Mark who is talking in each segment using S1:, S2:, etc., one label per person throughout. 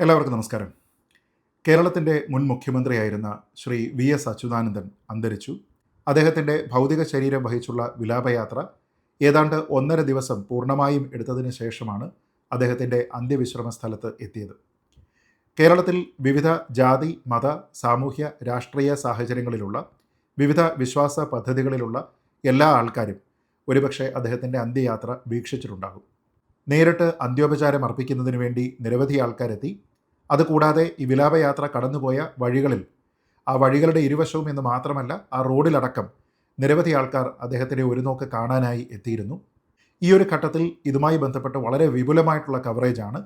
S1: എല്ലാവർക്കും നമസ്കാരം. കേരളത്തിന്റെ മുൻ മുഖ്യമന്ത്രിയായിരുന്ന ശ്രീ വി എസ് അച്യുതാനന്ദൻ അന്തരിച്ചു. അദ്ദേഹത്തിന്റെ ഭൗതിക ശരീരം വഹിച്ചുള്ള വിലാപയാത്ര ഏതാണ്ട് ഒന്നര ദിവസം പൂർണമായും എടുത്തതിന് ശേഷമാണ് അദ്ദേഹത്തിന്റെ അന്ത്യവിശ്രമ സ്ഥലത്ത് എത്തിയത്. കേരളത്തിൽ വിവിധ ജാതി മത സാമൂഹ്യ രാഷ്ട്രീയ സാഹചര്യങ്ങളിലുള്ള വിവിധ വിശ്വാസ പദ്ധതികളിലുള്ള എല്ലാ ആൾക്കാരും ഒരുപക്ഷെ അദ്ദേഹത്തിന്റെ അന്ത്യയാത്ര വീക്ഷിച്ചിട്ടുണ്ടാകും. നേരിട്ട് അന്ത്യോപചാരം അർപ്പിക്കുന്നതിന് വേണ്ടി നിരവധി ആൾക്കാരെത്തി. അതുകൂടാതെ ഈ വിലാപയാത്ര കടന്നുപോയ വഴികളിൽ ആ വഴികളുടെ ഇരുവശവും എന്ന് മാത്രമല്ല ആ റോഡിലടക്കം നിരവധി ആൾക്കാർ അദ്ദേഹത്തിന്റെ ഒരു നോക്ക് കാണാനായി എത്തിയിരുന്നു. ഈ ഒരു ഘട്ടത്തിൽ ഇതുമായി ബന്ധപ്പെട്ട് വളരെ വിപുലമായിട്ടുള്ള കവറേജാണ്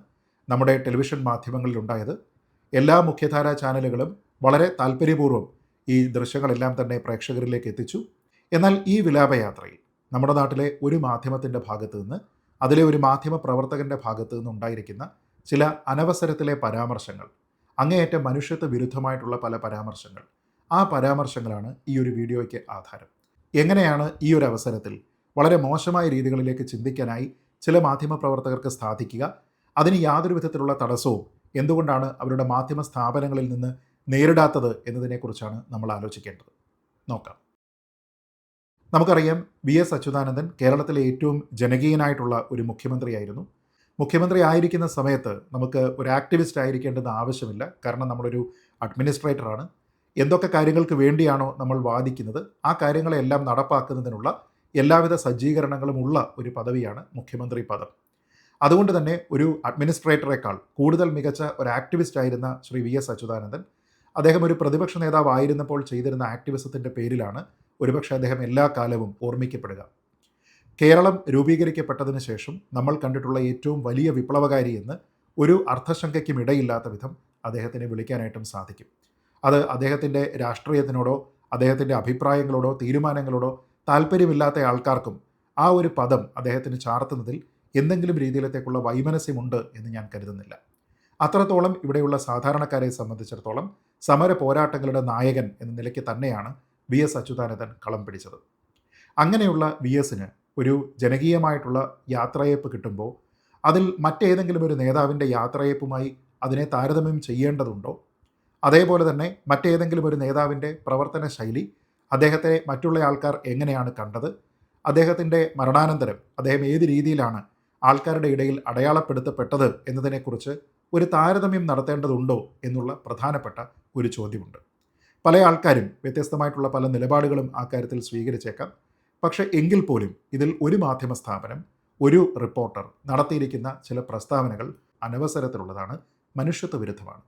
S1: നമ്മുടെ ടെലിവിഷൻ മാധ്യമങ്ങളിൽ ഉണ്ടായത്. എല്ലാ മുഖ്യധാരാ ചാനലുകളും വളരെ താല്പര്യപൂർവം ഈ ദൃശ്യങ്ങളെല്ലാം തന്നെ പ്രേക്ഷകരിലേക്ക് എത്തിച്ചു. എന്നാൽ ഈ വിലാപയാത്രയിൽ നമ്മുടെ നാട്ടിലെ ഒരു മാധ്യമത്തിന്റെ ഭാഗത്തു നിന്ന് അതിലെ ഒരു മാധ്യമ പ്രവർത്തകന്റെ ഭാഗത്തു നിന്നുണ്ടായിരിക്കുന്ന ചില അനവസരത്തിലെ പരാമർശങ്ങൾ അങ്ങേയറ്റം മനുഷ്യത്വ വിരുദ്ധമായിട്ടുള്ള പല പരാമർശങ്ങൾ. ആ പരാമർശങ്ങളാണ് ഈ ഒരു വീഡിയോയ്ക്ക് ആധാരം. എങ്ങനെയാണ് ഈ ഒരു അവസരത്തിൽ വളരെ മോശമായ രീതികളിലേക്ക് ചിന്തിക്കാനായി ചില മാധ്യമ പ്രവർത്തകർക്ക് സാധിക്കുക? അതിന് യാതൊരു വിധത്തിലുള്ള തടസ്സവും എന്തുകൊണ്ടാണ് അവരുടെ മാധ്യമ സ്ഥാപനങ്ങളിൽ നിന്ന് നേരിടാത്തത് എന്നതിനെക്കുറിച്ചാണ് നമ്മൾ ആലോചിക്കേണ്ടത്. നോക്കാം. നമുക്കറിയാം വി എസ് അച്യുതാനന്ദൻ കേരളത്തിലെ ഏറ്റവും ജനകീയനായിട്ടുള്ള ഒരു മുഖ്യമന്ത്രിയായിരുന്നു. മുഖ്യമന്ത്രി ആയിരിക്കുന്ന സമയത്ത് നമുക്ക് ഒരു ആക്ടിവിസ്റ്റ് ആയിരിക്കേണ്ടെന്ന് ആവശ്യമില്ല. കാരണം നമ്മളൊരു അഡ്മിനിസ്ട്രേറ്ററാണ് എന്തൊക്കെ കാര്യങ്ങൾക്ക് വേണ്ടിയാണോ നമ്മൾ വാദിക്കുന്നത് ആ കാര്യങ്ങളെല്ലാം നടപ്പാക്കുന്നതിനുള്ള എല്ലാവിധ സജ്ജീകരണങ്ങളും ഉള്ള ഒരു പദവിയാണ് മുഖ്യമന്ത്രി പദം. അതുകൊണ്ട് തന്നെ ഒരു അഡ്മിനിസ്ട്രേറ്ററേക്കാൾ കൂടുതൽ മികച്ച ഒരു ആക്ടിവിസ്റ്റ് ആയിരുന്ന ശ്രീ വി എസ് അച്യുതാനന്ദൻ അദ്ദേഹം ഒരു പ്രതിപക്ഷ നേതാവായിരുന്നപ്പോൾ ചെയ്തിരുന്ന ആക്ടിവിസത്തിന്റെ പേരിലാണ് ഒരുപക്ഷെ അദ്ദേഹം എല്ലാ കാലവും ഓർമ്മിക്കപ്പെടുക. കേരളം രൂപീകരിക്കപ്പെട്ടതിന് ശേഷം നമ്മൾ കണ്ടിട്ടുള്ള ഏറ്റവും വലിയ വിപ്ലവകാരി എന്ന് ഒരു അർത്ഥശങ്കയ്ക്കും ഇടയില്ലാത്ത വിധം അദ്ദേഹത്തിനെ വിളിക്കാനായിട്ടും സാധിക്കും. അത് അദ്ദേഹത്തിന്റെ രാഷ്ട്രീയത്തിനോടോ അദ്ദേഹത്തിന്റെ അഭിപ്രായങ്ങളോടോ തീരുമാനങ്ങളോടോ താല്പര്യമില്ലാത്ത ആൾക്കാർക്കും ആ ഒരു പദം അദ്ദേഹത്തിന് ചാർത്തുന്നതിൽ എന്തെങ്കിലും രീതിയിലത്തേക്കുള്ള വൈമനസ്യമുണ്ട് എന്ന് ഞാൻ കരുതുന്നില്ല. അത്രത്തോളം ഇവിടെയുള്ള സാധാരണക്കാരെ സംബന്ധിച്ചിടത്തോളം സമര പോരാട്ടങ്ങളുടെ നായകൻ എന്ന നിലയ്ക്ക് തന്നെയാണ് വി എസ് അച്യുതാനന്ദൻ കളം പിടിച്ചത്. അങ്ങനെയുള്ള വി എസിന് ഒരു ജനകീയമായിട്ടുള്ള യാത്രയേപ്പ് കിട്ടുമ്പോൾ അതിൽ മറ്റേതെങ്കിലും ഒരു നേതാവിന്റെ യാത്രയേപ്പുമായി അതിനെ താരതമ്യം ചെയ്യേണ്ടതുണ്ടോ? അതേപോലെ തന്നെ മറ്റേതെങ്കിലും ഒരു നേതാവിന്റെ പ്രവർത്തന ശൈലി അദ്ദേഹത്തെ മറ്റുള്ള ആൾക്കാർ എങ്ങനെയാണ് കണ്ടത്? അദ്ദേഹത്തിന്റെ മരണാനന്തരം അദ്ദേഹം ഏത് രീതിയിലാണ് ആൾക്കാരുടെ ഇടയിൽ അടയാളപ്പെടുത്തപ്പെട്ടത് എന്നതിനെക്കുറിച്ച് ഒരു താരതമ്യം നടത്തേണ്ടതുണ്ടോ എന്നുള്ള പ്രധാനപ്പെട്ട ഒരു ചോദ്യമുണ്ട്. പല ആൾക്കാരും വ്യത്യസ്തമായിട്ടുള്ള പല നിലപാടുകളും ആ കാര്യത്തിൽ സ്വീകരിച്ചേക്കാം. പക്ഷേ എങ്കിൽ പോലും ഇതിൽ ഒരു മാധ്യമ സ്ഥാപനം ഒരു റിപ്പോർട്ടർ നടത്തിയിരിക്കുന്ന ചില പ്രസ്താവനകൾ അനവസരത്തിലുള്ളതാണ് മനുഷ്യത്വ വിരുദ്ധമാണ്.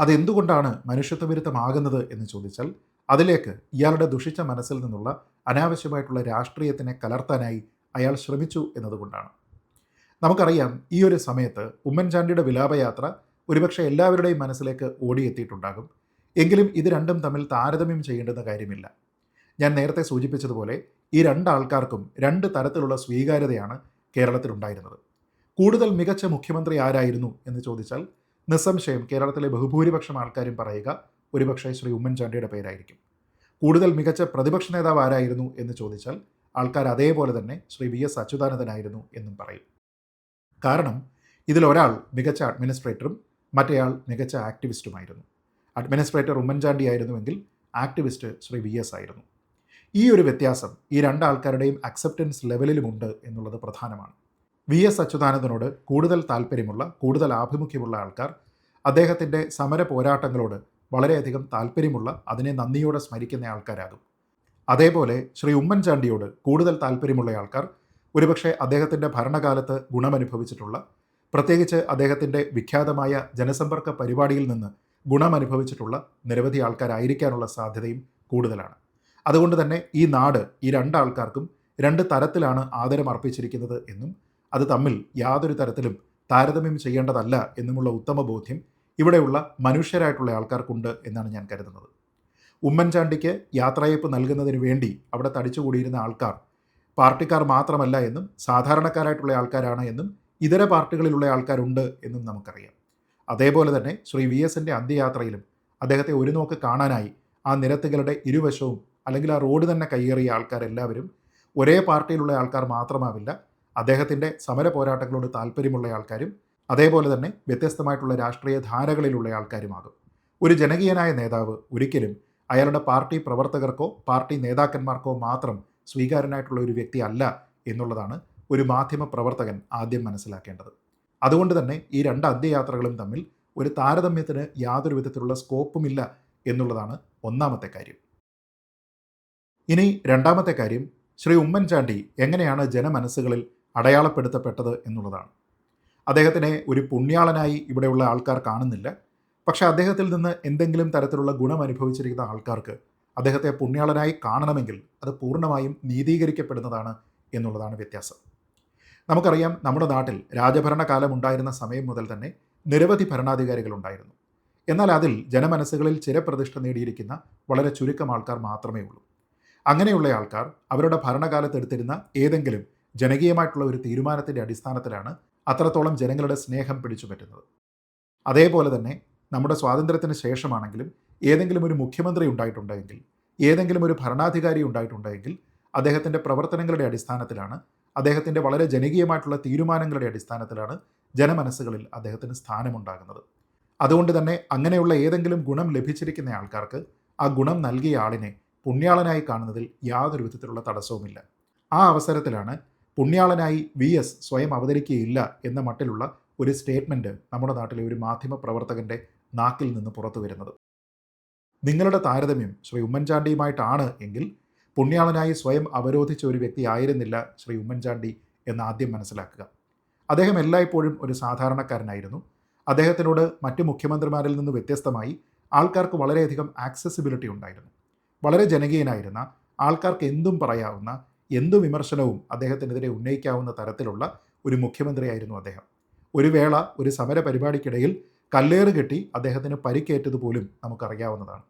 S1: അതെന്തുകൊണ്ടാണ് മനുഷ്യത്വ വിരുദ്ധമാകുന്നത് എന്ന് ചോദിച്ചാൽ അതിലേക്ക് ഇയാളുടെ ദുഷിച്ച മനസ്സിൽ നിന്നുള്ള അനാവശ്യമായിട്ടുള്ള രാഷ്ട്രീയത്തിനെ കലർത്താനായി അയാൾ ശ്രമിച്ചു എന്നതുകൊണ്ടാണ്. നമുക്കറിയാം ഈ ഒരു സമയത്ത് ഉമ്മൻചാണ്ടിയുടെ വിലാപയാത്ര ഒരുപക്ഷെ എല്ലാവരുടെയും മനസ്സിലേക്ക് ഓടിയെത്തിയിട്ടുണ്ടാകും. എങ്കിലും ഇത് രണ്ടും തമ്മിൽ താരതമ്യം ചെയ്യേണ്ടുന്ന കാര്യമില്ല. ഞാൻ നേരത്തെ സൂചിപ്പിച്ചതുപോലെ ഈ രണ്ടാൾക്കാർക്കും രണ്ട് തരത്തിലുള്ള സ്വീകാര്യതയാണ് കേരളത്തിലുണ്ടായിരുന്നത് കൂടുതൽ മികച്ച മുഖ്യമന്ത്രി ആരായിരുന്നു എന്ന് ചോദിച്ചാൽ നിസ്സംശയം കേരളത്തിലെ ബഹുഭൂരിപക്ഷം ആൾക്കാരും പറയുക ഒരുപക്ഷെ ശ്രീ ഉമ്മൻചാണ്ടിയുടെ പേരായിരിക്കും. കൂടുതൽ മികച്ച പ്രതിപക്ഷ നേതാവ് ആരായിരുന്നു എന്ന് ചോദിച്ചാൽ ആൾക്കാർ അതേപോലെ തന്നെ ശ്രീ വി എസ് അച്യുതാനന്ദനായിരുന്നു എന്നും പറയും. കാരണം ഇതിലൊരാൾ മികച്ച അഡ്മിനിസ്ട്രേറ്ററും മറ്റേയാൾ മികച്ച ആക്ടിവിസ്റ്റുമായിരുന്നു. അഡ്മിനിസ്ട്രേറ്റർ ഉമ്മൻചാണ്ടി ആയിരുന്നുവെങ്കിൽ ആക്ടിവിസ്റ്റ് ശ്രീ വി എസ് ആയിരുന്നു. ഈ ഒരു വ്യത്യാസം ഈ രണ്ടാൾക്കാരുടെയും അക്സെപ്റ്റൻസ് ലെവലിലുമുണ്ട് എന്നുള്ളത് പ്രധാനമാണ്. വി എസ് അച്യുതാനന്ദനോട് കൂടുതൽ താല്പര്യമുള്ള കൂടുതൽ ആഭിമുഖ്യമുള്ള ആൾക്കാർ അദ്ദേഹത്തിന്റെ സമര പോരാട്ടങ്ങളോട് വളരെയധികം താല്പര്യമുള്ള അതിനെ നന്ദിയോടെ സ്മരിക്കുന്ന ആൾക്കാരാകും. അതേപോലെ ശ്രീ ഉമ്മൻചാണ്ടിയോട് കൂടുതൽ താല്പര്യമുള്ള ആൾക്കാർ ഒരുപക്ഷെ അദ്ദേഹത്തിന്റെ ഭരണകാലത്ത് ഗുണമനുഭവിച്ചിട്ടുള്ള പ്രത്യേകിച്ച് അദ്ദേഹത്തിന്റെ വിഖ്യാതമായ ജനസമ്പർക്ക പരിപാടിയിൽ നിന്ന് ഗുണമനുഭവിച്ചിട്ടുള്ള നിരവധി ആൾക്കാരായിരിക്കാനുള്ള സാധ്യതയും കൂടുതലാണ്. അതുകൊണ്ട് തന്നെ ഈ നാട് ഈ രണ്ടാൾക്കാർക്കും രണ്ട് തരത്തിലാണ് ആദരം അർപ്പിച്ചിരിക്കുന്നത് എന്നും അത് തമ്മിൽ യാതൊരു തരത്തിലും താരതമ്യം ചെയ്യേണ്ടതല്ല എന്നുമുള്ള ഉത്തമ ബോധ്യം ഇവിടെയുള്ള മനുഷ്യരായിട്ടുള്ള ആൾക്കാർക്കുണ്ട് എന്നാണ് ഞാൻ കരുതുന്നത്. ഉമ്മൻചാണ്ടിക്ക് യാത്രയപ്പ് നൽകുന്നതിന് വേണ്ടി അവിടെ തടിച്ചുകൂടിയിരുന്ന ആൾക്കാർ പാർട്ടിക്കാർ മാത്രമല്ല എന്നും സാധാരണക്കാരായിട്ടുള്ള ആൾക്കാരാണ് എന്നും ഇതര പാർട്ടികളിലുള്ള ആൾക്കാരുണ്ട് എന്നും നമുക്കറിയാം. അതേപോലെ തന്നെ ശ്രീ വി എസിന്റെ അന്ത്യയാത്രയിലും അദ്ദേഹത്തെ ഒരു നോക്ക് കാണാനായി ആ നിരത്തുകളുടെ ഇരുവശവും അല്ലെങ്കിൽ ആ റോഡ് തന്നെ കയ്യേറിയ ആൾക്കാരെല്ലാവരും ഒരേ പാർട്ടിയിലുള്ള ആൾക്കാർ മാത്രമാവില്ല അദ്ദേഹത്തിന്റെ സമര പോരാട്ടങ്ങളോട് താല്പര്യമുള്ള ആൾക്കാരും അതേപോലെ തന്നെ വ്യത്യസ്തമായിട്ടുള്ള രാഷ്ട്രീയ ധാരകളിലുള്ള ആൾക്കാരുമാകും. ഒരു ജനകീയനായ നേതാവ് ഒരിക്കലും അയാളുടെ പാർട്ടി പ്രവർത്തകർക്കോ പാർട്ടി നേതാക്കന്മാർക്കോ മാത്രം സ്വീകാരനായിട്ടുള്ള ഒരു വ്യക്തി അല്ല എന്നുള്ളതാണ് ഒരു മാധ്യമ പ്രവർത്തകൻ ആദ്യം മനസ്സിലാക്കേണ്ടത്. അതുകൊണ്ട് തന്നെ ഈ രണ്ട് അന്ത്യയാത്രകളും തമ്മിൽ ഒരു താരതമ്യത്തിന് യാതൊരു വിധത്തിലുള്ള സ്കോപ്പുമില്ല എന്നുള്ളതാണ് ഒന്നാമത്തെ കാര്യം. ഇനി രണ്ടാമത്തെ കാര്യം ശ്രീ ഉമ്മൻചാണ്ടി എങ്ങനെയാണ് ജനമനസ്സുകളിൽ അടയാളപ്പെടുത്തപ്പെട്ടത് എന്നുള്ളതാണ്. അദ്ദേഹത്തിനെ ഒരു പുണ്യാളനായി ഇവിടെയുള്ള ആൾക്കാർ കാണുന്നില്ല. പക്ഷേ അദ്ദേഹത്തിൽ നിന്ന് എന്തെങ്കിലും തരത്തിലുള്ള ഗുണം അനുഭവിച്ചിരിക്കുന്ന ആൾക്കാർക്ക് അദ്ദേഹത്തെ പുണ്യാളനായി കാണണമെങ്കിൽ അത് പൂർണമായും നീതീകരിക്കപ്പെടുന്നതാണ് എന്നുള്ളതാണ് വ്യത്യാസം. നമുക്കറിയാം നമ്മുടെ നാട്ടിൽ രാജഭരണകാലം ഉണ്ടായിരുന്ന സമയം മുതൽ തന്നെ നിരവധി ഭരണാധികാരികൾ ഉണ്ടായിരുന്നു. എന്നാൽ അതിൽ ജനമനസ്സുകളിൽ ചിരപ്രതിഷ്ഠ നേടിയിരിക്കുന്ന വളരെ ചുരുക്കം ആൾക്കാർ മാത്രമേ ഉള്ളൂ. അങ്ങനെയുള്ള ആൾക്കാർ അവരുടെ ഭരണകാലത്ത് എടുത്തിരുന്ന ഏതെങ്കിലും ജനകീയമായിട്ടുള്ള ഒരു തീരുമാനത്തിന്റെ അടിസ്ഥാനത്തിലാണ് അത്രത്തോളം ജനങ്ങളുടെ സ്നേഹം പിടിച്ചു പറ്റുന്നത്. അതേപോലെ തന്നെ നമ്മുടെ സ്വാതന്ത്ര്യത്തിന് ശേഷമാണെങ്കിലും ഏതെങ്കിലും ഒരു മുഖ്യമന്ത്രി ഉണ്ടായിട്ടുണ്ടെങ്കിൽ ഏതെങ്കിലും ഒരു ഭരണാധികാരി ഉണ്ടായിട്ടുണ്ടെങ്കിൽ അദ്ദേഹത്തിന്റെ പ്രവർത്തനങ്ങളുടെ അടിസ്ഥാനത്തിലാണ് അദ്ദേഹത്തിന്റെ വളരെ ജനകീയമായിട്ടുള്ള തീരുമാനങ്ങളുടെ അടിസ്ഥാനത്തിലാണ് ജനമനസ്സുകളിൽ അദ്ദേഹത്തിന് സ്ഥാനമുണ്ടാകുന്നത്. അതുകൊണ്ട് തന്നെ അങ്ങനെയുള്ള ഏതെങ്കിലും ഗുണം ലഭിച്ചിരിക്കുന്ന ആൾക്കാർക്ക് ആ ഗുണം നൽകിയ ആളിനെ പുണ്യാളനായി കാണുന്നതിൽ യാതൊരു വിധത്തിലുള്ള തടസ്സവുമില്ല. ആ അവസരത്തിലാണ് പുണ്യാളനായി വി എസ് സ്വയം അവതരിക്കുകയില്ല എന്ന മട്ടിലുള്ള ഒരു സ്റ്റേറ്റ്മെന്റ് നമ്മുടെ നാട്ടിലെ ഒരു മാധ്യമ പ്രവർത്തകന്റെ നാക്കിൽ നിന്ന് പുറത്തു വരുന്നത് നിങ്ങളുടെ താരതമ്യം ശ്രീ ഉമ്മൻചാണ്ടിയുമായിട്ടാണ് എങ്കിൽ പുണ്യാളനായി സ്വയം അവരോധിച്ച ഒരു വ്യക്തി ആയിരുന്നില്ല ശ്രീ ഉമ്മൻചാണ്ടി എന്ന് ആദ്യം മനസ്സിലാക്കുക. അദ്ദേഹം എല്ലായ്പ്പോഴും ഒരു സാധാരണക്കാരനായിരുന്നു. അദ്ദേഹത്തിനോട് മറ്റ് മുഖ്യമന്ത്രിമാരിൽ നിന്ന് വ്യത്യസ്തമായി ആൾക്കാർക്ക് വളരെയധികം ആക്സസിബിലിറ്റി ഉണ്ടായിരുന്നു. വളരെ ജനകീയനായിരുന്ന ആൾക്കാർക്ക് എന്തും പറയാവുന്ന എന്തു വിമർശനവും അദ്ദേഹത്തിനെതിരെ ഉന്നയിക്കാവുന്ന തരത്തിലുള്ള ഒരു മുഖ്യമന്ത്രിയായിരുന്നു അദ്ദേഹം. ഒരു വേള ഒരു സമര പരിപാടിക്കിടയിൽ കല്ലേറ് കെട്ടി അദ്ദേഹത്തിന് പരിക്കേറ്റതുപോലും നമുക്കറിയാവുന്നതാണ്.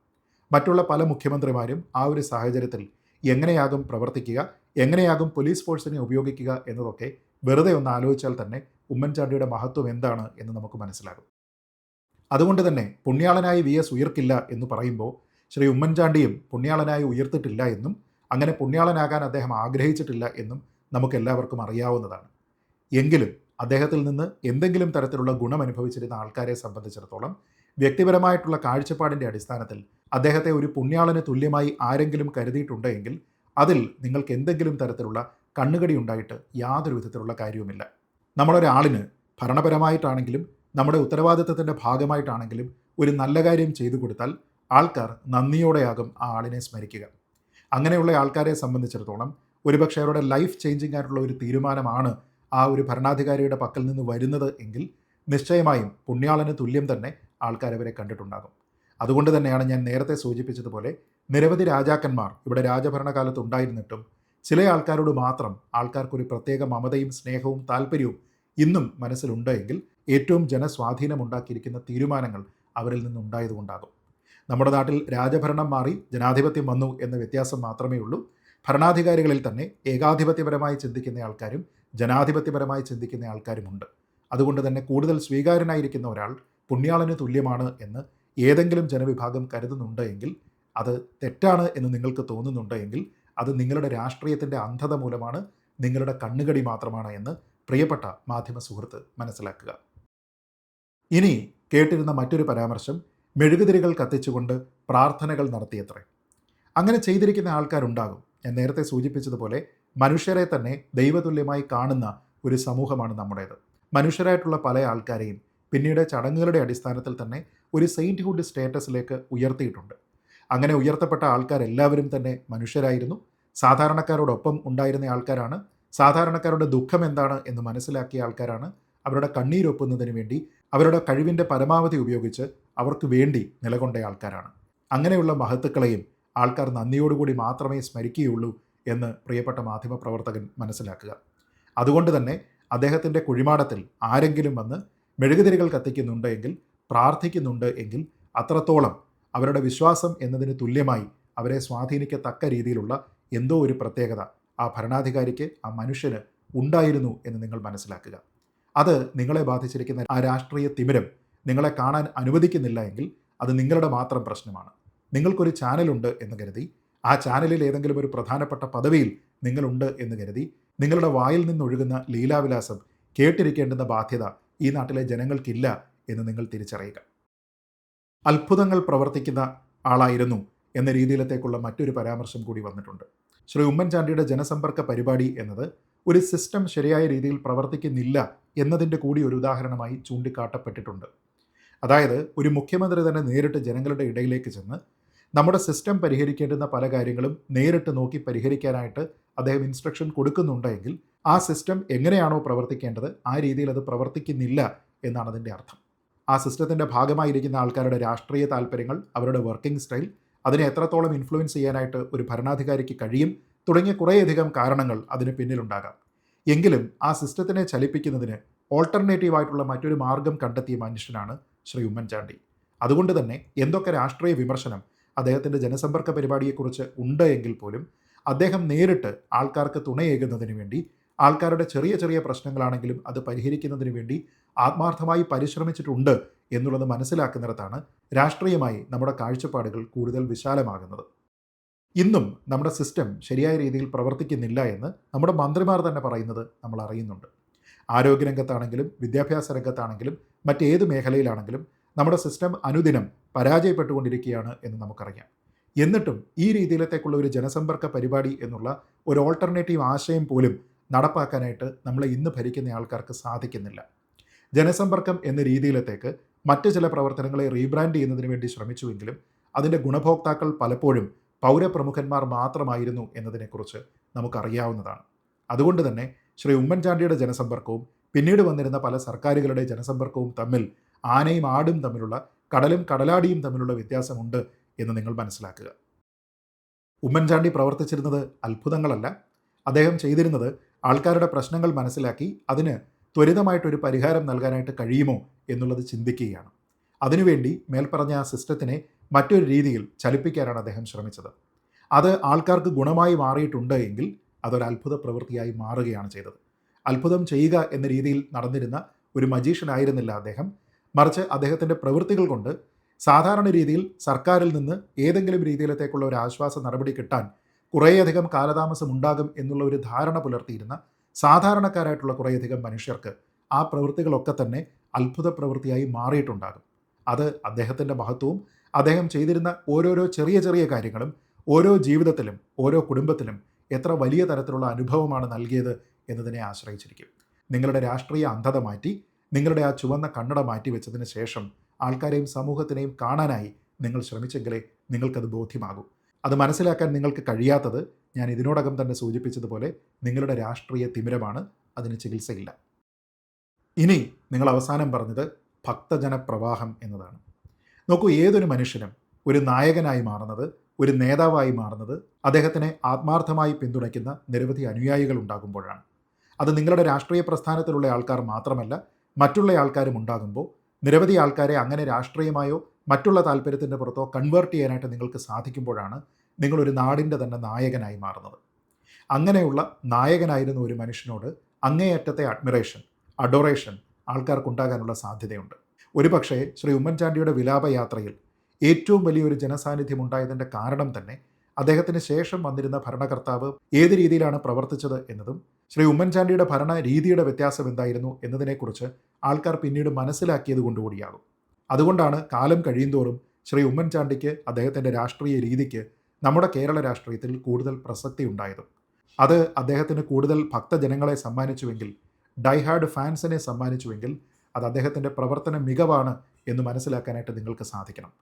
S1: മറ്റുള്ള പല മുഖ്യമന്ത്രിമാരും ആ ഒരു സാഹചര്യത്തിൽ എങ്ങനെയാകും പ്രവർത്തിക്കുക എങ്ങനെയാകും പോലീസ് ഫോഴ്സിനെ ഉപയോഗിക്കുക എന്നതൊക്കെ വെറുതെ ഒന്ന് ആലോചിച്ചാൽ തന്നെ ഉമ്മൻചാണ്ടിയുടെ മഹത്വം എന്താണ് എന്ന് നമുക്ക് മനസ്സിലാകും. അതുകൊണ്ട് തന്നെ പുണ്യാളനായി വി എസ് ഉയർക്കില്ല എന്ന് പറയുമ്പോൾ ശ്രീ ഉമ്മൻചാണ്ടിയും പുണ്യാളനായി ഉയർത്തിട്ടില്ല എന്നും അങ്ങനെ പുണ്യാളനാകാൻ അദ്ദേഹം ആഗ്രഹിച്ചിട്ടില്ല എന്നും നമുക്ക് എല്ലാവർക്കും അറിയാവുന്നതാണ്. എങ്കിലും അദ്ദേഹത്തിൽ നിന്ന് എന്തെങ്കിലും തരത്തിലുള്ള ഗുണം അനുഭവിച്ചിരുന്ന ആൾക്കാരെ സംബന്ധിച്ചിടത്തോളം വ്യക്തിപരമായിട്ടുള്ള കാഴ്ചപ്പാടിന്റെ അടിസ്ഥാനത്തിൽ അദ്ദേഹത്തെ ഒരു പുണ്യാളന് തുല്യമായി ആരെങ്കിലും കരുതിയിട്ടുണ്ടെങ്കിൽ അതിൽ നിങ്ങൾക്ക് എന്തെങ്കിലും തരത്തിലുള്ള കണ്ണുകടി ഉണ്ടായിട്ട് യാതൊരു വിധത്തിലുള്ള കാര്യവുമില്ല. നമ്മളൊരാളിന് ഭരണപരമായിട്ടാണെങ്കിലും നമ്മുടെ ഉത്തരവാദിത്തത്തിന്റെ ഭാഗമായിട്ടാണെങ്കിലും ഒരു നല്ല കാര്യം ചെയ്തു കൊടുത്താൽ ആൾക്കാർ നന്ദിയോടെയാകും ആ ആളിനെ സ്മരിക്കുക. അങ്ങനെയുള്ള ആൾക്കാരെ സംബന്ധിച്ചിടത്തോളം ഒരുപക്ഷെ അവരുടെ ലൈഫ് ചേഞ്ചിങ് ആയിട്ടുള്ള ഒരു തീരുമാനമാണ് ആ ഒരു ഭരണാധികാരിയുടെ പക്കൽ നിന്ന് വരുന്നത് എങ്കിൽ നിശ്ചയമായും പുണ്യാളന് തുല്യം തന്നെ ആൾക്കാർ അവരെ കണ്ടിട്ടുണ്ടാകും. അതുകൊണ്ട് തന്നെയാണ് ഞാൻ നേരത്തെ സൂചിപ്പിച്ചതുപോലെ നിരവധി രാജാക്കന്മാർ ഇവിടെ രാജഭരണകാലത്ത് ഉണ്ടായിരുന്നിട്ടും ചില ആൾക്കാരോട് മാത്രം ആൾക്കാർക്കൊരു പ്രത്യേക മമതയും സ്നേഹവും താല്പര്യവും ഇന്നും മനസ്സിലുണ്ടെങ്കിൽ ഏറ്റവും ജനസ്വാധീനം ഉണ്ടാക്കിയിരിക്കുന്ന തീരുമാനങ്ങൾ അവരിൽ നിന്നുണ്ടായതുകൊണ്ടാകും നമ്മുടെ നാട്ടിൽ രാജഭരണം മാറി ജനാധിപത്യം വന്നു എന്ന വ്യത്യാസം മാത്രമേ ഉള്ളൂ. ഭരണാധികാരികളിൽ തന്നെ ഏകാധിപത്യപരമായി ചിന്തിക്കുന്ന ആൾക്കാരും ജനാധിപത്യപരമായി ചിന്തിക്കുന്ന ആൾക്കാരുമുണ്ട്. അതുകൊണ്ട് തന്നെ കൂടുതൽ സ്വീകാര്യനായിരിക്കുന്ന ഒരാൾ പുണ്യാളന് തുല്യമാണ് എന്ന് ഏതെങ്കിലും ജനവിഭാഗം കരുതുന്നുണ്ട് എങ്കിൽ അത് തെറ്റാണ് എന്ന് നിങ്ങൾക്ക് തോന്നുന്നുണ്ട് എങ്കിൽ അത് നിങ്ങളുടെ രാഷ്ട്രീയത്തിന്റെ അന്ധത മൂലമാണ് നിങ്ങളുടെ കണ്ണുകടി മാത്രമാണ് എന്ന് പ്രിയപ്പെട്ട മാധ്യമ സുഹൃത്ത് മനസ്സിലാക്കുക. ഇനി കേട്ടിരുന്ന മറ്റൊരു പരാമർശം മെഴുകുതിരികൾ കത്തിച്ചുകൊണ്ട് പ്രാർത്ഥനകൾ നടത്തിയത്രേ. അങ്ങനെ ചെയ്തിരിക്കുന്ന ആൾക്കാരുണ്ടാകും. ഞാൻ നേരത്തെ സൂചിപ്പിച്ചതുപോലെ മനുഷ്യരെ തന്നെ ദൈവതുല്യമായി കാണുന്ന ഒരു സമൂഹമാണ് നമ്മുടേത്. മനുഷ്യരായിട്ടുള്ള പല ആൾക്കാരെയും പിന്നീട് ചടങ്ങുകളുടെ അടിസ്ഥാനത്തിൽ തന്നെ ഒരു സെയിന്റ്ഹുഡ് സ്റ്റേറ്റസിലേക്ക് ഉയർത്തിയിട്ടുണ്ട്. അങ്ങനെ ഉയർത്തപ്പെട്ട ആൾക്കാരെല്ലാവരും തന്നെ മനുഷ്യരായിരുന്നു. സാധാരണക്കാരോടൊപ്പം ഉണ്ടായിരുന്ന ആൾക്കാരാണ്. സാധാരണക്കാരുടെ ദുഃഖം എന്താണ് എന്ന് മനസ്സിലാക്കിയ ആൾക്കാരാണ് അവരുടെ കണ്ണീരൊപ്പുന്നതിന് വേണ്ടി അവരുടെ കഴിവിന്റെ പരമാവധി ഉപയോഗിച്ച് അവർക്ക് വേണ്ടി നിലകൊണ്ട ആൾക്കാരാണ്. അങ്ങനെയുള്ള മഹത്തുക്കളെയും ആൾക്കാർ നന്ദിയോടുകൂടി മാത്രമേ സ്മരിക്കുകയുള്ളൂ എന്ന് പ്രിയപ്പെട്ട മാധ്യമപ്രവർത്തകൻ മനസ്സിലാക്കുക. അതുകൊണ്ട് തന്നെ അദ്ദേഹത്തിന്റെ കുഴിമാടത്തിൽ ആരെങ്കിലും വന്ന് മെഴുകുതിരികൾ കത്തിക്കുന്നുണ്ട് എങ്കിൽ പ്രാർത്ഥിക്കുന്നുണ്ട് എങ്കിൽ അത്രത്തോളം അവരുടെ വിശ്വാസം എന്നതിന് തുല്യമായി അവരെ സ്വാധീനിക്കത്തക്ക രീതിയിലുള്ള എന്തോ ഒരു പ്രത്യേകത ആ ഭരണാധികാരിക്ക് ആ മനുഷ്യന് ഉണ്ടായിരുന്നു എന്ന് നിങ്ങൾ മനസ്സിലാക്കുക. അത് നിങ്ങളെ ബാധിച്ചിരിക്കുന്ന ആ രാഷ്ട്രീയ തിമിരം നിങ്ങളെ കാണാൻ അനുവദിക്കുന്നില്ല എങ്കിൽ അത് നിങ്ങളുടെ മാത്രം പ്രശ്നമാണ്. നിങ്ങൾക്കൊരു ചാനലുണ്ട് എന്ന് കരുതി ആ ചാനലിൽ ഏതെങ്കിലും ഒരു പ്രധാനപ്പെട്ട പദവിയിൽ നിങ്ങളുണ്ട് എന്ന് കരുതി നിങ്ങളുടെ വായിൽ നിന്നൊഴുകുന്ന ലീലാവിലാസം കേട്ടിരിക്കേണ്ടുന്ന ബാധ്യത ഈ നാട്ടിലെ ജനങ്ങൾക്കില്ല എന്ന് നിങ്ങൾ തിരിച്ചറിയുക. അത്ഭുതങ്ങൾ പ്രവർത്തിക്കുന്ന ആളായിരുന്നു എന്ന രീതിയിലത്തേക്കുള്ള മറ്റൊരു പരാമർശം കൂടി വന്നിട്ടുണ്ട്. ശ്രീ ഉമ്മൻചാണ്ടിയുടെ ജനസമ്പർക്ക പരിപാടി എന്നത് ഒരു സിസ്റ്റം ശരിയായ രീതിയിൽ പ്രവർത്തിക്കുന്നില്ല എന്നതിന്റെ കൂടി ഒരു ഉദാഹരണമായി ചൂണ്ടിക്കാട്ടപ്പെട്ടിട്ടുണ്ട്. അതായത് ഒരു മുഖ്യമന്ത്രി തന്നെ നേരിട്ട് ജനങ്ങളുടെ ഇടയിലേക്ക് ചെന്ന് നമ്മുടെ സിസ്റ്റം പരിഹരിക്കേണ്ടുന്ന പല കാര്യങ്ങളും നേരിട്ട് നോക്കി പരിഹരിക്കാനായിട്ട് അദ്ദേഹം ഇൻസ്ട്രക്ഷൻ കൊടുക്കുന്നുണ്ടെങ്കിൽ ആ സിസ്റ്റം എങ്ങനെയാണോ പ്രവർത്തിക്കേണ്ടത് ആ രീതിയിൽ അത് പ്രവർത്തിക്കുന്നില്ല എന്നാണ് അതിന്റെ അർത്ഥം. ആ സിസ്റ്റത്തിന്റെ ഭാഗമായിരിക്കുന്ന ആൾക്കാരുടെ രാഷ്ട്രീയ താല്പര്യങ്ങൾ അവരുടെ വർക്കിംഗ് സ്റ്റൈൽ അതിനെ എത്രത്തോളം ഇൻഫ്ലുവൻസ് ചെയ്യാനായിട്ട് ഒരു ഭരണാധികാരിക്ക് കഴിയും തുടങ്ങിയ കുറേയധികം കാരണങ്ങൾ അതിന് പിന്നിലുണ്ടാകാം. എങ്കിലും ആ സിസ്റ്റത്തിനെ ചലിപ്പിക്കുന്നതിന് ഓൾട്ടർനേറ്റീവായിട്ടുള്ള മറ്റൊരു മാർഗം കണ്ടെത്തിയ മനുഷ്യനാണ് ശ്രീ ഉമ്മൻചാണ്ടി. അതുകൊണ്ട് തന്നെ എന്തൊക്കെ രാഷ്ട്രീയ വിമർശനം അദ്ദേഹത്തിന്റെ ജനസമ്പർക്ക പരിപാടിയെക്കുറിച്ച് ഉണ്ട് എങ്കിൽ പോലും അദ്ദേഹം നേരിട്ട് ആൾക്കാർക്ക് തുണയേകുന്നതിന് വേണ്ടി ആൾക്കാരുടെ ചെറിയ ചെറിയ പ്രശ്നങ്ങളാണെങ്കിലും അത് പരിഹരിക്കുന്നതിന് വേണ്ടി ആത്മാർത്ഥമായി പരിശ്രമിച്ചിട്ടുണ്ട് എന്നുള്ളത് മനസ്സിലാക്കുന്നിടത്താണ് രാഷ്ട്രീയമായി നമ്മുടെ കാഴ്ചപ്പാടുകൾ കൂടുതൽ വിശാലമാകുന്നത്. ഇന്നും നമ്മുടെ സിസ്റ്റം ശരിയായ രീതിയിൽ പ്രവർത്തിക്കുന്നില്ല എന്ന് നമ്മുടെ മന്ത്രിമാർ തന്നെ പറയുന്നത് നമ്മൾ അറിയുന്നുണ്ട്. ആരോഗ്യരംഗത്താണെങ്കിലും വിദ്യാഭ്യാസ രംഗത്താണെങ്കിലും മറ്റേത് മേഖലയിലാണെങ്കിലും നമ്മുടെ സിസ്റ്റം അനുദിനം പരാജയപ്പെട്ടുകൊണ്ടിരിക്കുകയാണ് എന്ന് നമുക്കറിയാം. എന്നിട്ടും ഈ രീതിയിലത്തേക്കുള്ള ഒരു ജനസമ്പർക്ക പരിപാടി എന്നുള്ള ഒരു ഓൾട്ടർനേറ്റീവ് ആശയം പോലും നടപ്പാക്കാനായിട്ട് നമ്മളെ ഇന്ന് ഭരിക്കുന്ന ആൾക്കാർക്ക് സാധിക്കുന്നില്ല. ജനസമ്പർക്കം എന്ന രീതിയിലത്തേക്ക് മറ്റ് ചില പ്രവർത്തനങ്ങളെ റീബ്രാൻഡ് ചെയ്യുന്നതിന് വേണ്ടി ശ്രമിച്ചുവെങ്കിലും അതിന്റെ ഗുണഭോക്താക്കൾ പലപ്പോഴും പൗരപ്രമുഖന്മാർ മാത്രമായിരുന്നു എന്നതിനെക്കുറിച്ച് നമുക്കറിയാവുന്നതാണ്. അതുകൊണ്ട് തന്നെ ശ്രീ ഉമ്മൻചാണ്ടിയുടെ ജനസമ്പർക്കവും പിന്നീട് വന്നിരുന്ന പല സർക്കാരുകളുടെ ജനസമ്പർക്കവും തമ്മിൽ ആനയും ആടും തമ്മിലുള്ള കടലും കടലാടിയും തമ്മിലുള്ള വ്യത്യാസമുണ്ട് എന്ന് നിങ്ങൾ മനസ്സിലാക്കുക. ഉമ്മൻചാണ്ടി പ്രവർത്തിച്ചിരുന്നത് അത്ഭുതങ്ങളല്ല. അദ്ദേഹം ചെയ്തിരുന്നത് ആൾക്കാരുടെ പ്രശ്നങ്ങൾ മനസ്സിലാക്കി അതിന് ത്വരിതമായിട്ടൊരു പരിഹാരം നൽകാനായിട്ട് കഴിയുമോ എന്നുള്ളത് ചിന്തിക്കുകയാണ്. അതിനുവേണ്ടി മേൽപ്പറഞ്ഞ ആ സിസ്റ്റത്തിനെ മറ്റൊരു രീതിയിൽ ചലിപ്പിക്കാനാണ് അദ്ദേഹം ശ്രമിച്ചത്. അത് ആൾക്കാർക്ക് ഗുണമായി മാറിയിട്ടുണ്ട് എങ്കിൽ അതൊരു അത്ഭുത പ്രവൃത്തിയായി മാറുകയാണ് ചെയ്തത്. അത്ഭുതം ചെയ്യുക എന്ന രീതിയിൽ നടന്നിരുന്ന ഒരു മജീഷ്യനായിരുന്നില്ല അദ്ദേഹം. മറിച്ച് അദ്ദേഹത്തിന്റെ പ്രവൃത്തികൾ കൊണ്ട് സാധാരണ രീതിയിൽ സർക്കാരിൽ നിന്ന് ഏതെങ്കിലും രീതിയിലത്തേക്കുള്ള ഒരു ആശ്വാസ നടപടി കിട്ടാൻ കുറേയധികം കാലതാമസം ഉണ്ടാകും എന്നുള്ള ഒരു ധാരണ പുലർത്തിയിരുന്ന സാധാരണക്കാരായിട്ടുള്ള കുറേയധികം മനുഷ്യർക്ക് ആ പ്രവൃത്തികളൊക്കെ തന്നെ അത്ഭുത പ്രവൃത്തിയായി മാറിയിട്ടുണ്ടാകും. അത് അദ്ദേഹത്തിന്റെ മഹത്വവും അദ്ദേഹം ചെയ്തിരുന്ന ഓരോരോ ചെറിയ ചെറിയ കാര്യങ്ങളും ഓരോ ജീവിതത്തിലും ഓരോ കുടുംബത്തിലും എത്ര വലിയ തരത്തിലുള്ള അനുഭവമാണ് നൽകിയത് എന്നതിനെ ആശ്രയിച്ചിരിക്കും. നിങ്ങളുടെ രാഷ്ട്രീയ അന്ധത മാറ്റി നിങ്ങളുടെ ആ ചുവന്ന കണ്ണട മാറ്റി വെച്ചതിന് ശേഷം ആൾക്കാരെയും സമൂഹത്തിനെയും കാണാനായി നിങ്ങൾ ശ്രമിച്ചെങ്കിലേ നിങ്ങൾക്കത് ബോധ്യമാകൂ. അത് മനസ്സിലാക്കാൻ നിങ്ങൾക്ക് കഴിയാത്തത് ഞാൻ ഇതിനോടകം തന്നെ സൂചിപ്പിച്ചതുപോലെ നിങ്ങളുടെ രാഷ്ട്രീയ തിമിരമാണ് അതിന് ചികിത്സയില്ല. ഇനി നിങ്ങൾ അവസാനം പറഞ്ഞത് ഭക്തജന പ്രവാഹം എന്നതാണ്. നോക്കൂ ഏതൊരു മനുഷ്യനും ഒരു നായകനായി മാറുന്നത് ഒരു നേതാവായി മാറുന്നത് അദ്ദേഹത്തിനെ ആത്മാർത്ഥമായി പിന്തുണയ്ക്കുന്ന നിരവധി അനുയായികൾ ഉണ്ടാകുമ്പോഴാണ്. അത് നിങ്ങളുടെ രാഷ്ട്രീയ പ്രസ്ഥാനത്തിലുള്ള ആൾക്കാർ മാത്രമല്ല മറ്റുള്ള ആൾക്കാരും ഉണ്ടാകുമ്പോൾ നിരവധി ആൾക്കാരെ അങ്ങനെ രാഷ്ട്രീയമായോ മറ്റുള്ള താല്പര്യത്തിന്റെ പുറത്തോ കൺവേർട്ട് ചെയ്യാനായിട്ട് നിങ്ങൾക്ക് സാധിക്കുമ്പോഴാണ് നിങ്ങളൊരു നാടിന്റെ തന്നെ നായകനായി മാറുന്നത്. അങ്ങനെയുള്ള നായകനായിരുന്ന ഒരു മനുഷ്യനോട് അങ്ങേയറ്റത്തെ അഡ്മിറേഷൻ അഡോറേഷൻ ആൾക്കാർക്കുണ്ടാകാനുള്ള സാധ്യതയുണ്ട്. ഒരുപക്ഷേ ശ്രീ ഉമ്മൻചാണ്ടിയുടെ വിലാപയാത്രയിൽ ഏറ്റവും വലിയൊരു ജനസാന്നിധ്യം ഉണ്ടായതിന്റെ കാരണം തന്നെ അദ്ദേഹത്തിന് ശേഷം വന്നിരുന്ന ഭരണകർത്താവ് ഏത് രീതിയിലാണ് പ്രവർത്തിച്ചത് എന്നതും ശ്രീ ഉമ്മൻചാണ്ടിയുടെ ഭരണ രീതിയുടെ വ്യത്യാസം എന്തായിരുന്നു എന്നതിനെക്കുറിച്ച് ആൾക്കാർ പിന്നീട് മനസ്സിലാക്കിയത് കൊണ്ടുകൂടിയാകും. അതുകൊണ്ടാണ് കാലം കഴിയുന്തോറും ശ്രീ ഉമ്മൻചാണ്ടിക്ക് അദ്ദേഹത്തിന്റെ രാഷ്ട്രീയ രീതിക്ക് നമ്മുടെ കേരള രാഷ്ട്രീയത്തിൽ കൂടുതൽ പ്രസക്തി ഉണ്ടായതും. അത് അദ്ദേഹത്തിന് കൂടുതൽ ഭക്തജനങ്ങളെ സമ്മാനിച്ചുവെങ്കിൽ ഡൈഹാർഡ് ഫാൻസിനെ സമ്മാനിച്ചുവെങ്കിൽ അത് അദ്ദേഹത്തിന്റെ പ്രവർത്തന മികവാണ് എന്ന് മനസ്സിലാക്കാനായിട്ട് നിങ്ങൾക്ക് സാധിക്കണം.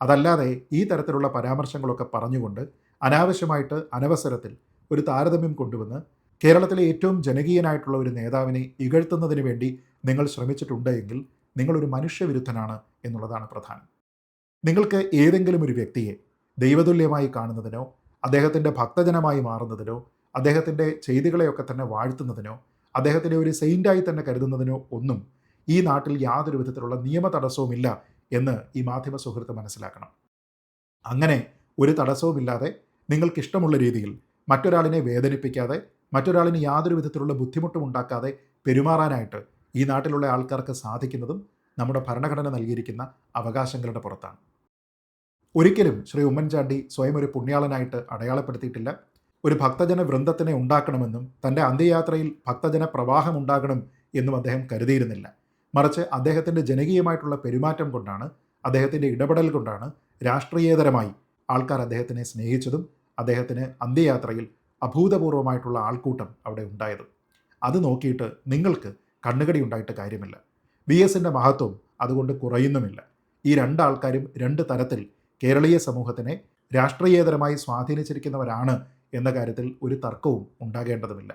S1: അതല്ലാതെ ഈ തരത്തിലുള്ള പരാമർശങ്ങളൊക്കെ പറഞ്ഞുകൊണ്ട് അനാവശ്യമായിട്ട് അനവസരത്തിൽ ഒരു താരതമ്യം കൊണ്ടുവന്ന് കേരളത്തിലെ ഏറ്റവും ജനകീയനായിട്ടുള്ള ഒരു നേതാവിനെ ഇകഴ്ത്തുന്നതിന് വേണ്ടി നിങ്ങൾ ശ്രമിച്ചിട്ടുണ്ട് എങ്കിൽ നിങ്ങളൊരു മനുഷ്യവിരുദ്ധനാണ് എന്നുള്ളതാണ് പ്രധാനം. നിങ്ങൾക്ക് ഏതെങ്കിലും ഒരു വ്യക്തിയെ ദൈവതുല്യമായി കാണുന്നതിനോ അദ്ദേഹത്തിന്റെ ഭക്തജനമായി മാറുന്നതിനോ അദ്ദേഹത്തിന്റെ ചെയ്തികളെയൊക്കെ തന്നെ വാഴ്ത്തുന്നതിനോ അദ്ദേഹത്തിനെ ഒരു സെയിന്റായി തന്നെ കരുതുന്നതിനോ ഒന്നും ഈ നാട്ടിൽ യാതൊരു വിധത്തിലുള്ള നിയമ തടസ്സവുമില്ല എന്ന് ഈ മാധ്യമ സുഹൃത്ത് മനസ്സിലാക്കണം. അങ്ങനെ ഒരു തടസ്സവുമില്ലാതെ നിങ്ങൾക്കിഷ്ടമുള്ള രീതിയിൽ മറ്റൊരാളിനെ വേദനിപ്പിക്കാതെ മറ്റൊരാളിന് യാതൊരു വിധത്തിലുള്ള ബുദ്ധിമുട്ടും ഉണ്ടാക്കാതെ പെരുമാറാനായിട്ട് ഈ നാട്ടിലുള്ള ആൾക്കാർക്ക് സാധിക്കുന്നതും നമ്മുടെ ഭരണഘടന നൽകിയിരിക്കുന്ന അവകാശങ്ങളുടെ പുറത്താണ്. ഒരിക്കലും ശ്രീ ഉമ്മൻചാണ്ടി സ്വയം ഒരു പുണ്യാളനായിട്ട് അടയാളപ്പെടുത്തിയിട്ടില്ല. ഒരു ഭക്തജന വൃന്ദത്തിനെ ഉണ്ടാക്കണമെന്നും തന്റെ അന്ത്യയാത്രയിൽ ഭക്തജന പ്രവാഹം ഉണ്ടാകണം എന്നും അദ്ദേഹം കരുതിയിരുന്നില്ല. മറിച്ച് അദ്ദേഹത്തിന്റെ ജനകീയമായിട്ടുള്ള പെരുമാറ്റം കൊണ്ടാണ് അദ്ദേഹത്തിന്റെ ഇടപെടൽ കൊണ്ടാണ് രാഷ്ട്രീയേതരമായി ആൾക്കാർ അദ്ദേഹത്തിനെ സ്നേഹിച്ചതും അദ്ദേഹത്തിന് അന്ത്യയാത്രയിൽ അഭൂതപൂർവമായിട്ടുള്ള ആൾക്കൂട്ടം അവിടെ ഉണ്ടായതും. അത് നോക്കിയിട്ട് നിങ്ങൾക്ക് കണ്ണുകടി ഉണ്ടായിട്ട് കാര്യമില്ല. വി എസിന്റെ മഹത്വം അതുകൊണ്ട് കുറയുന്നുമില്ല. ഈ രണ്ടാൾക്കാരും രണ്ട് തരത്തിൽ കേരളീയ സമൂഹത്തിനെ രാഷ്ട്രീയേതരമായി സ്വാധീനിച്ചിരിക്കുന്നവരാണ് എന്ന കാര്യത്തിൽ ഒരു തർക്കവും ഉണ്ടാകേണ്ടതുമില്ല.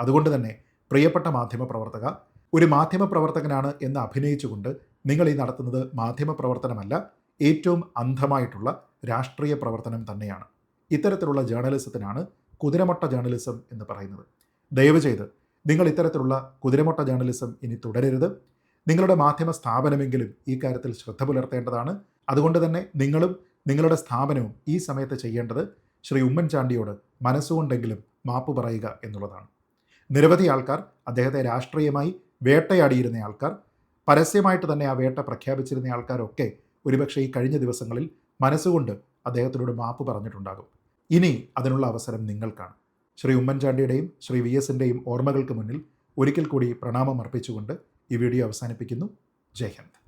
S1: അതുകൊണ്ട് തന്നെ പ്രിയപ്പെട്ട മാധ്യമപ്രവർത്തക ഒരു മാധ്യമപ്രവർത്തകനാണ് എന്ന് അഭിനയിച്ചുകൊണ്ട് നിങ്ങൾ ഈ നടത്തുന്നത് മാധ്യമപ്രവർത്തനമല്ല ഏറ്റവും അന്ധമായിട്ടുള്ള രാഷ്ട്രീയ പ്രവർത്തനം തന്നെയാണ്. ഇത്തരത്തിലുള്ള ജേർണലിസത്തിനാണ് കുതിരമൊട്ട ജേർണലിസം എന്ന് പറയുന്നത്. ദയവ് ചെയ്ത് നിങ്ങൾ ഇത്തരത്തിലുള്ള കുതിരമൊട്ട ജേർണലിസം ഇനി തുടരരുത്. നിങ്ങളുടെ മാധ്യമ സ്ഥാപനമെങ്കിലും ഈ കാര്യത്തിൽ ശ്രദ്ധ പുലർത്തേണ്ടതാണ്. അതുകൊണ്ട് തന്നെ നിങ്ങളും നിങ്ങളുടെ സ്ഥാപനവും ഈ സമയത്ത് ചെയ്യേണ്ടത് ശ്രീ ഉമ്മൻചാണ്ടിയോട് മനസ്സുകൊണ്ടെങ്കിലും മാപ്പ് പറയുക എന്നുള്ളതാണ്. നിരവധി ആൾക്കാർ അദ്ദേഹത്തെ രാഷ്ട്രീയമായി വേട്ടയാടിയിരുന്ന ആൾക്കാർ പരസ്യമായിട്ട് തന്നെ ആ വേട്ട പ്രഖ്യാപിച്ചിരുന്ന ആൾക്കാരൊക്കെ ഒരുപക്ഷെ ഈ കഴിഞ്ഞ ദിവസങ്ങളിൽ മനസ്സുകൊണ്ട് അദ്ദേഹത്തിനോട് മാപ്പ് പറഞ്ഞിട്ടുണ്ടാകും. ഇനി അതിനുള്ള അവസരം നിങ്ങൾക്കാണ്. ശ്രീ ഉമ്മൻചാണ്ടിയുടെയും ശ്രീ വി എസിന്റെയും ഓർമ്മകൾക്ക് മുന്നിൽ ഒരിക്കൽ കൂടി പ്രണാമം അർപ്പിച്ചുകൊണ്ട് ഈ വീഡിയോ അവസാനിപ്പിക്കുന്നു. ജയ് ഹിന്ദ്.